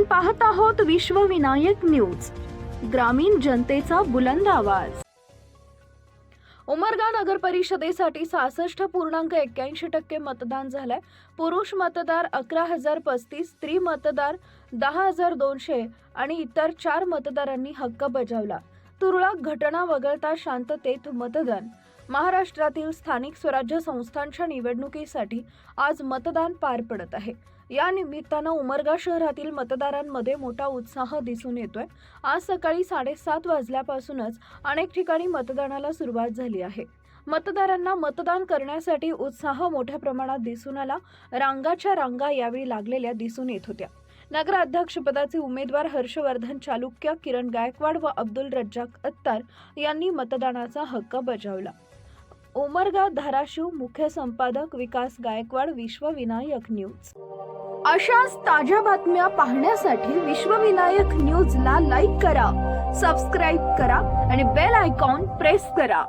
आपण पाहत आहोत विश्वविनायक न्यूज. ग्रामीण जनतेचा बुलंद आवाज. उमरगा नगर परिषदेसाठी सहासष्ट पूर्णांक एक्क्याऐंशी टक्के मतदान झालंय. पुरुष मतदार अकरा हजार पस्तीस स्त्री मतदार दहा हजार दोनशे आणि इतर चार मतदारांनी हक्क बजावला. तुरळक घटना वगळता शांततेत मतदान. महाराष्ट्रातील स्थानिक स्वराज्य संस्थांच्या निवडणुकीसाठी आज मतदान पार पडत आहे. या निमित्तानं उमरगा शहरातील मतदारांमध्ये मोठा उत्साह दिसून येतोय. आज सकाळी साडेसात वाजल्यापासूनच अनेक ठिकाणी मतदानाला सुरुवात झाली आहे. मतदारांना मतदान करण्यासाठी उत्साह मोठ्या प्रमाणात दिसून आला. रांगाच्या रांगा यावेळी लागलेल्या दिसून येत होत्या. नगराध्यक्षपदाचे उमेदवार हर्षवर्धन चालुक्य किरण गायकवाड व अब्दुल रज्जाक अत्तार यांनी मतदानाचा हक्क बजावला. उमरगा धाराशिव मुख्य संपादक विकास गायकवाड विश्वविनायक न्यूज. अशाच ताज्या बातम्या पाहण्यासाठी विश्वविनायक न्यूजला लाईक करा सबस्क्राईब करा आणि बेल आयकॉन प्रेस करा.